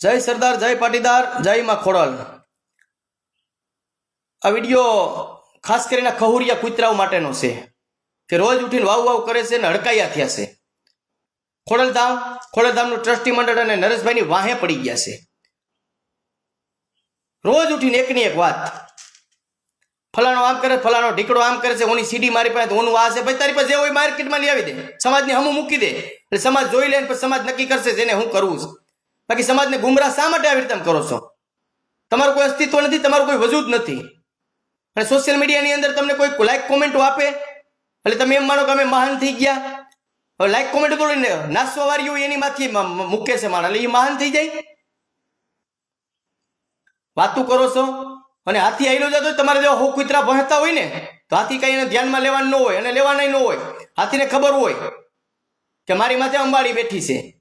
જય સરદાર, જય પાટીદાર, જય માં ખોડલ. આ વીડિયો ખાસ કરીને ખહુરિયા કુતરાઓ માટેનો છે કે રોજ ઉઠીને વાવ વાવ કરે છે ને હડકાયા થયા છે. ખોડલધામ, ખોડલધામનું ટ્રસ્ટી મંડળ અને નરેશભાઈની વાહે પડી ગયા છે. રોજ ઉઠીને એકની એક વાત. ફલાણો આમ કરે, ફલાણો ઢીકડો આમ કરે છે, ઓની સીડી મારી પાસે ઓનું આ છે પછી તારી પાસે જે હોય માર્કેટમાં લઈ આવી દે. સમાજને હમું મૂકી દે. એટલે સમાજ જોઈ લે પછી સમાજ નક્કી કરશે જેને હું કરવું છે. બાકી સમાજને ગુમરાહ શા માટે આવી રીતે કરો છો? તમારું કોઈ અસ્તિત્વ નથી, તમારું કોઈ વજૂદ નથી. અને સોશિયલ મીડિયાની અંદર તમને કોઈ લાઈક કોમેન્ટો આપે? એટલે તમે એમ માનો કે અમે મહાન થઈ ગયા. હવે લાઈક કોમેન્ટ તો લઈને નાસવા વાળી હોય એની માંથી મૂકે છે માણસ. એટલે એ મહાન થઈ જાય. વાતું કરો છો? અને હાથી આવેલો જતો તમારે જેવા હો કુતરા ભણતા હોય ને, તો હાથી કઈ એને ધ્યાનમાં લેવાનું ન હોય અને લેવાના ન હોય. હાથીને ખબર હોય કે મારી માથે અંબાડી બેઠી છે.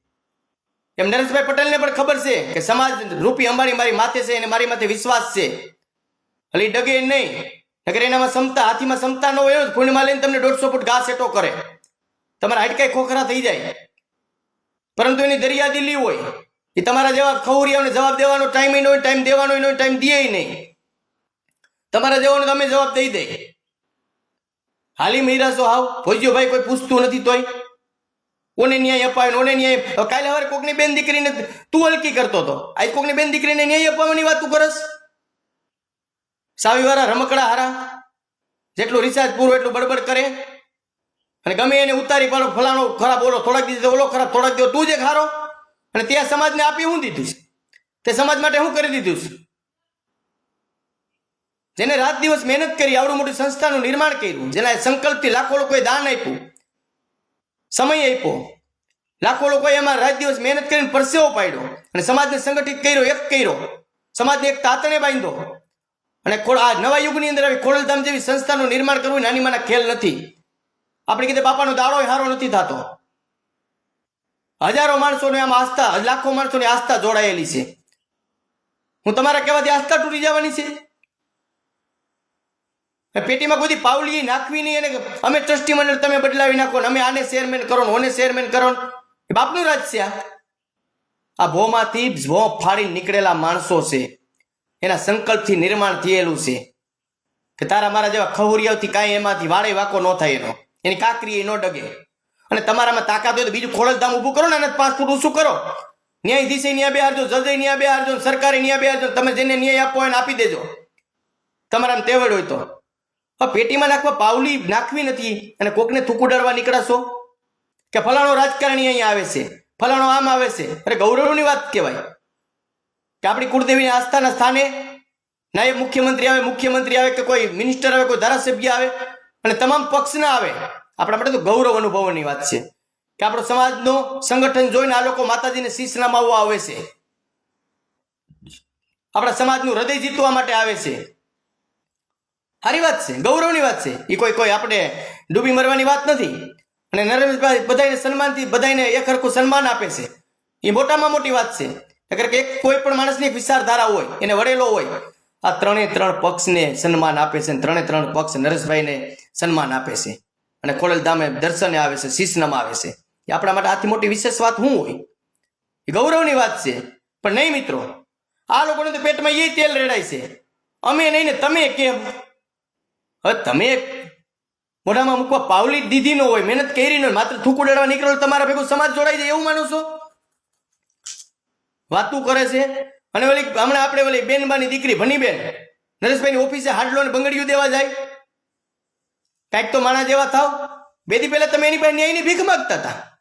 એમ નરેશભાઈ પટેલને પણ ખબર છે કે સમાજ રૂપી અંબાણી મારી માથે છે અને મારી માથે વિશ્વાસ છે. એટલે ડગે નહીં. નગર એનામાં ક્ષમતા હાથીમાં ક્ષમતા ન હોય ખૂણમાં લઈને તમને દોઢસો ફૂટ ઘાસ એટો કરે. તમારા હાડકાઈ ખોખરા થઈ જાય. પરંતુ એની દરિયા દિલ્હી હોય. એ તમારા જેવા ખવરિયાઓને જવાબ દેવાનો ટાઈમ ન હોય ટાઈમ દેવાનો ન હોય ટાઈમ દે નહીં. તમારા જેવાનો તમે જવાબ દઈ દે. હાલી મહિરાશો હાવ. ભોજ્યો ભાઈ કોઈ પૂછતું નથી તોય. ઓને ન્યાય અપાવે ઓને ન્યાય કાલે હવે કોકની બેન દીકરીને તું હલકી કરતો હતો. આજ કોકની બેન દીકરીને ન્યાય અપાવવાની વાત તું કરસ? સાવીવાળા રમકડા હારા? જેટલું રિચાર્જ પૂરું એટલું બડબડ કરે? અને ગમે એને ઉતારી પાડો, ફલાણો ખરાબ ઓલો થોડાક દીધો ઓલો ખરાબ થોડાક દીધો તું જે ખારો અને ત્યાં સમાજને આપી હું દીધું તે સમાજ માટે હું કરી દીધું છે જેને રાત દિવસ મહેનત કરી, આવડું મોટી સંસ્થાનું નિર્માણ કર્યું, જેના સંકલ્પથી લાખો લોકોએ દાન આપ્યું સમય આપ્યો. લાખો લોકોએ એમાં રાત દિવસ મહેનત કરીને પરસેવો પાડ્યો અને સમાજને સંગઠિત કર્યો, એક કર્યો. સમાજને એક તાતણે બાંધ્યો. અને આ નવા યુગની અંદર આવી ખોડલધામ જેવી સંસ્થાનું નિર્માણ કરવું નાની માના ખેલ નથી. આપણે કીધે બાપાનો દાડો હારો નથી થતો. હજારો માણસોને આમ આસ્થા, લાખો માણસોની આસ્થા જોડાયેલી છે. હું તમારા કહેવાથી આસ્થા તૂટી જવાની છે? પેટીમાં કોઈ પાવલી નાખવી નહીં અને અમે ટ્રસ્ટી મંડળ તમે બદલાવી નાખો ને અમે આને ચેરમેન કરો ને ઓને ચેરમેન કરો એ બાપનું રાજ છે આ. આ ભોમાંથી ભો ફાડી નીકળેલા માણસો છે. એના સંકલ્પથી નિર્માણ થયેલું છે. કે તારા મારા જેવા ખહુરિયાઓથી કાંઈ એમાંથી વાળે વાકો ન થાય એનો. એની કાકરી એ ન ડગે. અને તમારામાં તાકાત હોય તો બીજું ખોળલધામ ઊભું કરો ને અને પાંચ ફૂટ ઊંચું કરો. ન્યાયાધીશે ન્યાય બે હારજો, જજે ન્યાય બે હારજો સરકારી ન્યા બે હારજો તમે જેને ન્યાય આપવો એને આપી દેજો. તમારામાં તેવડ હોય તો. હવે પેટીમાં નાખવા પાવલી નાખવી નથી અને કોકને થૂકુડાડવા નીકળાશો? કે ફલાણો રાજકારણી અહીંયા આવે છે, ફલાણો આમ આવે છે? અરે ગૌરવની વાત કહેવાય. કે આપણી કુળદેવીની આસ્થાના સ્થાને નાયબ મુખ્યમંત્રી આવે મુખ્યમંત્રી આવે કે કોઈ મિનિસ્ટર આવે, કોઈ ધારાસભ્ય આવે અને તમામ પક્ષના આવે, આપણા માટે તો ગૌરવ અનુભવવાની વાત છે. કે આપણો સમાજનો સંગઠન જોઈને આ લોકો માતાજીને શીશ નમાવવા આવે છે. આપણા સમાજનું હૃદય જીતવા માટે આવે છે. સારી વાત છે, ગૌરવની વાત છે. એ કોઈ કોઈ આપણે ડૂબી મરવાની વાત નથી. અને નરેન્દ્રભાઈ બધાને સન્માનથી બધાને એક હરખું સન્માન આપે છે. એ મોટામાં મોટી વાત છે. અગર એક કોઈ પણ માણસની વિચારધારા હોય, એને વડેલો હોય, આ ત્રણે ત્રણ પક્ષને સન્માન આપે છે ત્રણે ત્રણ પક્ષ નરેશભાઈને સન્માન આપે છે. અને ખોડલ ધામે દર્શને આવે છે શીશ આવે છે. એ આપણા માટે આથી મોટી વિશેષ વાત શું હોય? એ ગૌરવની વાત છે. પણ નહીં મિત્રો, આ લોકોને તો પેટમાં એ તેલ રેડાય છે. અમે નહીં ને તમે કેમ? હવે તમે મોઢામાં મૂકવા પાવલી દીધી ન હોય, મહેનત કરી ન હોય, માત્ર થૂકું ડળવા નીકળો તમારા ભેગું સમાજ જોડાઈ જાય, એવું માનો છો? વાતું કરે છે. અને ઓલી હમણાં આપણે ઓલી બેનબાની દીકરી ભનીબેન નરેશભાઈની ઓફિસે હાડલો ને બંગડીયું દેવા જાય. કાંઈક તો માણા જેવા થાવ. બે દી પહેલાં તમે એની પાસે ન્યાયની ભીખ માંગતા હતા.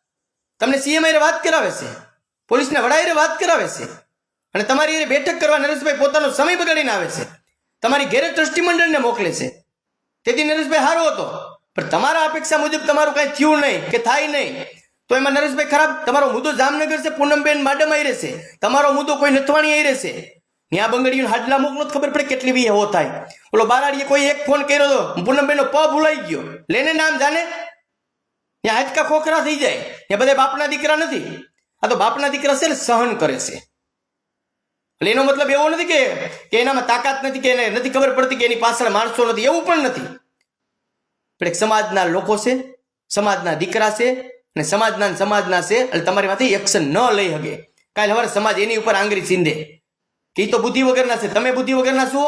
તમને સીએમ વાત કરાવે છે. પોલીસના વડાએ વાત કરાવે છે. અને તમારી એ બેઠક કરવા નરેશભાઈ પોતાનો સમય બગાડીને આવે છે. તમારી ઘેરે ટ્રસ્ટી મંડળને મોકલે છે. તેથી નરેશભાઈ સારો હતો. પણ તમારા અપેક્ષા મુજબ તમારું કાંઈ થયું નહીં કે થાય નહીં. તો એમાં નરેશભાઈ ખરાબ, તમારો મુદ્દો જામનગર છે, પૂનમબેન માડમ આવી રહેશે. તમારો મુદ્દો કોઈ નથવાણી આવી રહેશે. ત્યાં બંગડીયું હાડલા મૂકનો જ ખબર પડે કેટલી બી એવો થાય. ઓલો બારાડીએ કોઈ એક ફોન કર્યો તો પૂનમબેન નો પ ભૂલાઈ ગયો. લેને નામ જાને? ત્યાં હાચકા ખોખરા થઈ જાય. ત્યાં બધા બાપના દીકરા નથી. આ તો બાપના દીકરા છે ને સહન કરે છે. એટલે એનો મતલબ એવો નથી કે કે એનામાં તાકાત નથી, કે એને નથી ખબર પડતી કે એની પાછળ માણસો નથી, એવું પણ નથી. પણ એક સમાજના લોકો છે, સમાજના દીકરા છે, અને સમાજના સમાજના છે, એટલે તમારી માંથી એક્શન ન લઈ શકે. કાલે હવે સમાજ એની ઉપર આંગળી ચીંધે કે એ તો બુદ્ધિ વગરના છે, તમે બુદ્ધિ વગરના છો?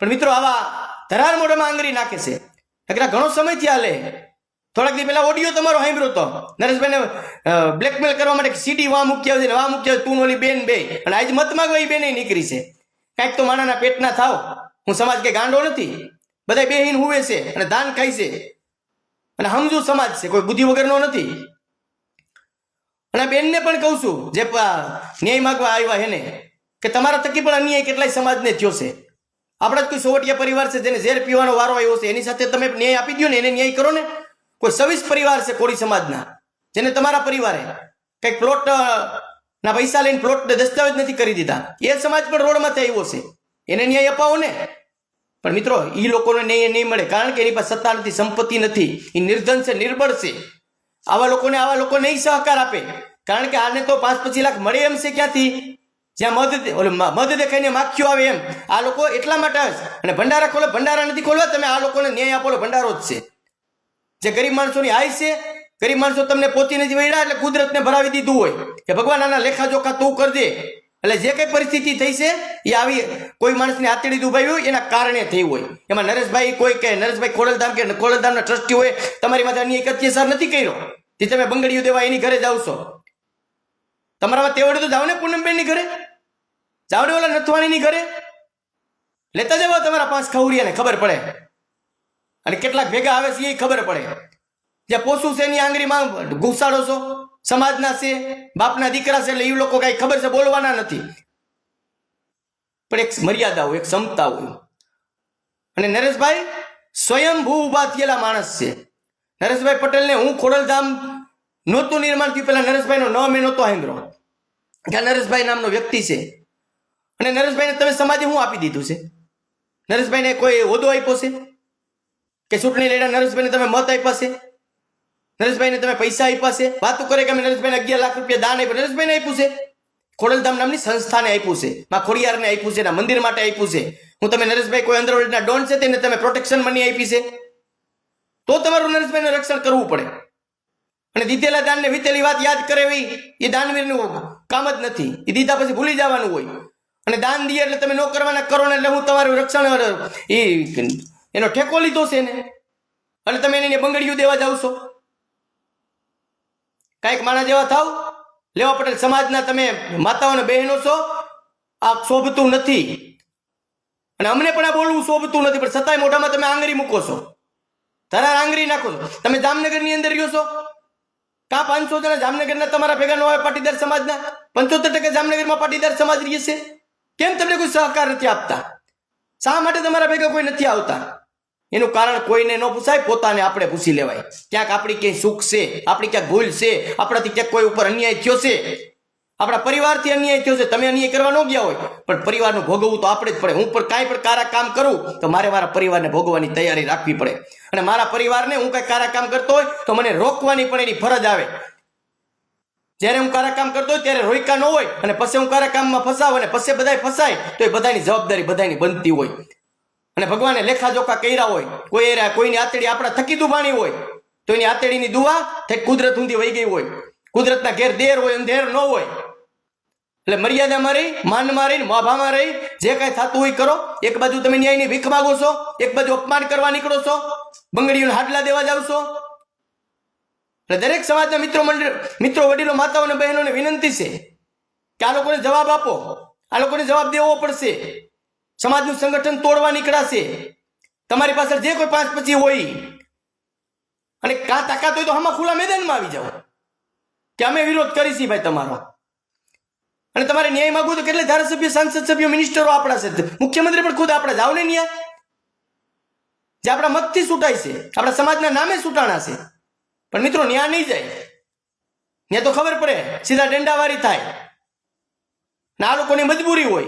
પણ મિત્રો આવા ધરાર મોઢામાં આંગળી નાખે છે. ઘણો સમયથી હાલે થોડાક દી પહેલા ઓડિયો તમારો સાંભળ્યો હતો નરેશભાઈને બ્લેકમેલ કરવા માટે સીડી વા મૂકી આવશે ને વાં મૂકી આવશે તું ઓલી બેન બે. અને આજ મત માંગવા એ બેને નીકળી છે. કાંઈક તો માણાના પેટના થાવ. હું સમાજ કે ગાંડો નથી. બધા બેહીન હુવે છે અને દાન ખાય છે. અને સમજુ સમાજ છે, કોઈ બુદ્ધિ વગરનો નથી. અને બેનને પણ કહું છું, જે ન્યાય માગવા આવ્યા હેને કે તમારા થકી પણ અન્યાય કેટલાય સમાજને થયો છે. આપણા જ કોઈ સોવટિયા પરિવાર છે જેને ઝેર પીવાનો વારો આવ્યો છે, એની સાથે તમે ન્યાય આપી દો ને, એને ન્યાય કરો ને. કોઈ સવિસ પરિવાર છે કોળી સમાજના, જેને તમારા પરિવારે કંઈક પ્લોટ ના પૈસા લઈને પ્લોટ દસ્તાવેજ નથી કરી દીધા. એ સમાજ પણ રોડમાંથી આવ્યો છે. એને ન્યાય અપાવો ને. પણ મિત્રો એ લોકોને ન્યાય નહીં મળે, કારણ કે એની પાસે સત્તા નથી, સંપત્તિ નથી. એ નિર્ધન છે, નિર્બળ છે. આવા લોકોને આવા લોકો નહીં સહકાર આપે. કારણ કે આને તો પાંચ પચીસ લાખ મળે એમ છે ક્યાંથી? જ્યાં મધ મધ દેખાઈને માખ્યું આવે એમ. આ લોકો એટલા માટે અને ભંડારા ખોલો, ભંડારા નથી ખોલવા, તમે આ લોકોને ન્યાય આપો ભંડારો જ છે. જે ગરીબ માણસોની હાય છે, ગરીબ માણસો તમને પોતી નથી વળ્યા એટલે કુદરતને ભરાવી દીધું હોય. કે ભગવાન આના લેખા જોખા તું કરજે. એટલે જે કઈ પરિસ્થિતિ થઈ છે, એ આવી કોઈ માણસની આતડી દુભાઈ હોય, એના કારણે થઈ હોય. એમાં નરેશભાઈ કોઈ કે નરેશભાઈ ખોડલધામ કે ખોડલધામના ટ્રસ્ટી હોય, તમારી માથે અન્ય એક અત્યાચાર નથી કર્યો. તે તમે બંગડીઓ દેવા એની ઘરે જાવ છો. તમારામાં તેવડે તો જાઓ ને પૂનમબેનની ઘરે. જાવડે ઓલા નથવાણીની ઘરે. લેતા જવા તમારા પાંચ ખવડિયાને ખબર પડે. અને કેટલાક ભેગા આવે છે એ ખબર પડે. જે પોસું છે, એની આંગળીમાં ઘુસાડો છો, સમાજના છે, બાપના દીકરા છે, એટલે એ લોકો કઈ ખબર છે, બોલવાના નથી. પણ એક મર્યાદા હોય એક ક્ષમતા હોય અને નરેશભાઈ સ્વયંભૂ ઊભા થયેલા માણસ છે. નરેશભાઈ પટેલને હું ખોડલધામ નહોતું નિર્માણ થયું પેલા નરેશભાઈનો ન મેં નહોતો સાંભળ્યો ત્યાં નરેશભાઈ નામનો વ્યક્તિ છે. અને નરેશભાઈને તમે સમાજે હું આપી દીધું છે? નરેશભાઈને કોઈ હોદ્દો આપ્યો છે? કે ચૂંટણી લડ્યા નરેશભાઈને તમે મત આપ્યા છે? નરેશભાઈને તમે પૈસા આપ્યા છે? વાતું કરે કે અમે નરેશભાઈને અગિયાર લાખ રૂપિયા દાન આપ્યું, નરેશભાઈને આપ્યું છે? ખોડલધામ નામની સંસ્થાને આપ્યું છે, માં ખોડિયારને આપ્યું છે ના મંદિર માટે આપ્યું છે. હું તમે નરેશભાઈ કોઈ અંડરવર્લ્ડના ડોન છે, તેને તમે પ્રોટેક્શન મની આપી છે? તો તમારું નરેશભાઈનું રક્ષણ કરવું પડે. અને દીધેલા દાનને વીતેલી વાત યાદ કરે એવી એ દાનવીરનું કામ જ નથી. એ દીધા પછી ભૂલી જવાનું હોય. અને દાન દઈએ એટલે તમે ન કરવાના કરો ને એટલે હું તમારું રક્ષણ એ એનો ઠેકો લીધો છે ને અને તમે એને બંગડીયું દેવા જાવ છો. કાંઈક માણા જેવા થાવ. લેવા પટેલ સમાજના તમે માતાઓ અને બહેનો છો. આ શોભતું નથી. અને અમને પણ આ બોલવું શોભતું નથી, પણ છતાંય મોઢામાં તમે આંગળી મૂકો છો. ધરાર આંગળી નાખો છો. તમે જામનગરની અંદર રહ્યો છો. કા પાંચસો જણા જામનગરના તમારા ભેગા ન હોય પાટીદાર સમાજના? પંચોતેર ટકા જામનગરમાં પાટીદાર સમાજ રહે છે. કેમ તમને કોઈ સહકાર નથી આપતા? શા માટે તમારા ભેગા કોઈ નથી આવતા? એનું કારણ કોઈને ન પૂછાય, પોતાને આપણે પૂછી લેવાય. ક્યાંક આપણી ક્યાંય સુખ છે, આપણી ક્યાંક ભૂલ છે, આપણાથી ક્યાંક કોઈ ઉપર અન્યાય થયો છે. આપણા પરિવારથી અન્યાય થયો છે, તમે અન્યાય કરવા ન ગયા હોય, પણ પરિવારનું ભોગવવું તો આપણે જ પડે. હું પણ કાંઈ પણ કારા કામ કરું, તો મારે મારા પરિવારને ભોગવવાની તૈયારી રાખવી પડે. અને મારા પરિવારને હું કાંઈ કારા કામ કરતો હોય, તો મને રોકવાની પણ એની ફરજ આવે. જ્યારે હું કારા કામ કરતો હોય, ત્યારે રોયકા ન હોય, અને પછી હું કારા કામમાં ફસાવ અને પછી બધાય ફસાય, તો એ બધાની જવાબદારી બધાની બનતી હોય. અને ભગવાને લેખાજોખા કર્યા હોય, કોઈ કોઈની આતડી આપણા થકી દુભાણી હોય, તો એની આતડીની દુવા થઈ કુદરત ઊંધી વહી ગઈ હોય. કુદરતના ઘેર દેર હોય, અંધેર ન હોય. એટલે મર્યાદામાં રહી માનમાં રહી મોભામાં રહી જે કાંઈ થતું હોય કરો. એક બાજુ તમે ન્યાયની ભીખ માગો છો, એક બાજુ અપમાન કરવા નીકળો છો, બંગડીઓને હાડલા દેવા જાવ છો. એટલે દરેક સમાજના મિત્રો મંડળ, મિત્રો, વડીલો, માતાઓ અને બહેનોને વિનંતી છે કે આ લોકોને જવાબ આપો, આ લોકોને જવાબ દેવો પડશે. સમાજનું સંગઠન તોડવા નીકળાશે. તમારી પાસે જે કોઈ પાંચ પછી હોય, અને કા તાકાત હોય તો આમાં ખુલ્લા મેદાનમાં આવી જાઓ. કે અમે વિરોધ કરીશી ભાઈ તમારો. અને તમારે ન્યાય માંગવું તો કેટલા ધારાસભ્ય, સાંસદ સભ્યો મિનિસ્ટરો આપણા છે મુખ્યમંત્રી પણ ખુદ આપણા જાવ ને ન્યાય જે આપણા મતથી છૂટાય છે. આપણા સમાજના નામે છૂટાણા છે. પણ મિત્રો, ન્યા નહીં જાય. ત્યાં તો ખબર પડે. સીધા ડંડાવારી થાય. ના લોકોની મજબૂરી હોય.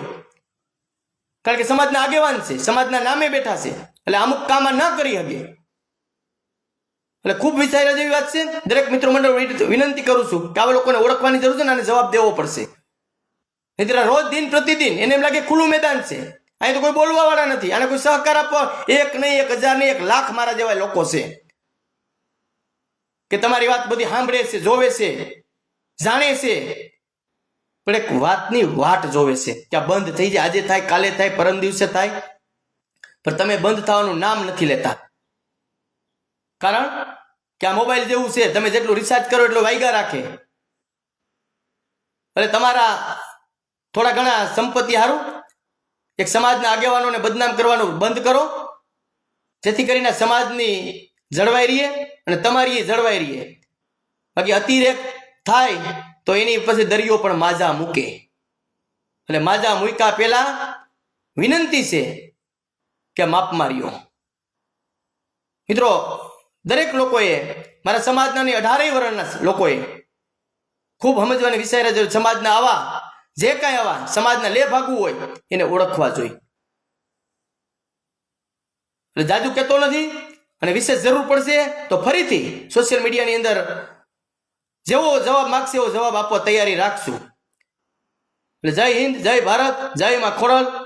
કારણ કે સમાજના આગેવાન છે, સમાજના નામે બેઠા છે. એટલે અમુક કામ ન કરી શકે. એટલે ખૂબ વિચારેલા જેવી વાત છે. દરેક મિત્રો મંડળ વિનંતી કરું છું કે આવા લોકોને ઓળખવાની જરૂર છે ને આને જવાબ દેવો પડશે. આ રોજ દિન પ્રતિદિન એને એમ લાગે ખુલ્લું મેદાન છે. અહીં તો કોઈ બોલવા વાળા નથી. આને કોઈ સહકાર આપવા એક નહીં, એક હજાર નહીં, એક લાખ મારા જેવા લોકો છે. કે તમારી વાત બધી સાંભળે છે, જોવે છે, જાણે છે. પણ એક વાતની વાટ જોવે છે કે આ બંધ થઈ જાય. આજે થાય, કાલે થાય, પરમ દિવસે થાય. પણ તમે બંધ થવાનું નામ નથી લેતા. કારણ કે આ મોબાઈલ જેવું છે. તમે જેટલું રિચાર્જ કરો એટલું વાયગા રાખે. એટલે તમારા થોડા ઘણા સંપત્તિ હારું. એક સમાજના આગેવાનોને બદનામ કરવાનું બંધ કરો. જેથી કરીને સમાજની જળવાઈ રહીએ અને તમારી જળવાઈ રહીએ બાકી અતિરેક થાય તો એની પછી દરિયો પણ માજા મૂકે. એટલે માજા મૂક્યા પેલા વિનંતી છે કે માપ માર્યો. મિત્રો, દરેક લોકોએ, મારા સમાજના અઢારેય વર્ણના લોકોએ ખૂબ સમજવાની વિચાર જરૂર સમાજના આવા જે કાંઈ આવા સમાજના લે ભાગવું હોય એને ઓળખવા જોઈએ. એટલે જાજુ કહેતો નથી અને વિશેષ જરૂર પડશે તો ફરીથી સોશિયલ મીડિયાની અંદર જેવો જવાબ માગશે એવો જવાબ આપવા તૈયારી રાખશું. એટલે જય હિન્દ, જય ભારત, જય માં ખોડલ